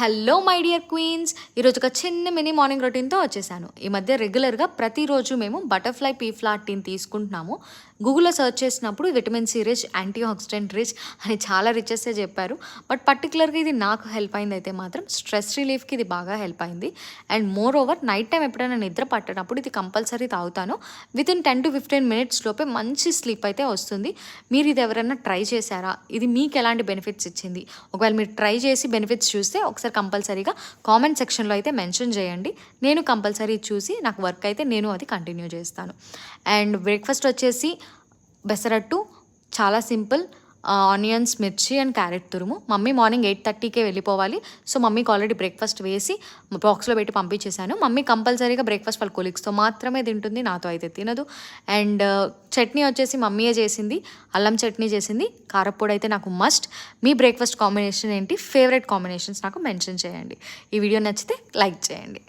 Hello my dear queens. ఈరోజు ఒక చిన్న మినీ మార్నింగ్ రొటీన్తో వచ్చేసాను. ఈ మధ్య రెగ్యులర్గా ప్రతిరోజు మేము బటర్ఫ్లై పీ తీసుకుంటున్నాము. గూగుల్లో సెర్చ్ చేసినప్పుడు vitamin C rich antioxidant rich అని చాలా రిచెస్సే చెప్పారు. బట్ పర్టికులర్గా ఇది నాకు హెల్ప్ అయింది అయితే మాత్రం స్ట్రెస్ రిలీఫ్కి ఇది బాగా హెల్ప్ అయింది. And moreover night time ఎప్పుడైనా నిద్ర పట్టనప్పుడు ఇది కంపల్సరీ తాగుతాను. Within ten to fifteen minutes లోపే మంచి స్లీప్ అయితే వస్తుంది. మీరు ఇది ఎవరైనా ట్రై చేశారా? ఇది మీకు ఎలాంటి బెనిఫిట్స్ ఇచ్చింది? ఒకవేళ మీరు ట్రై చేసి బెనిఫిట్స్ చూస్తే ఒకసారి ఒకసారి కంపల్సరీగా కామెంట్ సెక్షన్లో అయితే మెన్షన్ చేయండి. నేను కంపల్సరీ చూసి నాకు వర్క్ అయితే నేను అది కంటిన్యూ చేస్తాను. అండ్ బ్రేక్ఫాస్ట్ వచ్చేసి బెసరట్టు చాలా సింపుల్. ఆనియన్స్ మిర్చి అండ్ క్యారెట్ తురుము. మమ్మీ మార్నింగ్ ఎయిట్ థర్టీకే వెళ్ళిపోవాలి. సో మమ్మీకి ఆల్రెడీ బ్రేక్ఫాస్ట్ వేసి బాక్స్లో పెట్టి పంపించేశాను. మమ్మీ కంపల్సరీగా బ్రేక్ఫాస్ట్ వాళ్ళ కొలీగ్స్తో మాత్రమే తింటుంది నాతో అయితే తినదు. అండ్ చట్నీ వచ్చేసి మమ్మీయే చేసింది అల్లం చట్నీ చేసింది కారప్పొడి అయితే నాకు మస్ట్ మీ బ్రేక్ఫాస్ట్ కాంబినేషన్ ఏంటి? ఫేవరెట్ కాంబినేషన్స్ నాకు మెన్షన్ చేయండి. ఈ వీడియో నచ్చితే లైక్ చేయండి.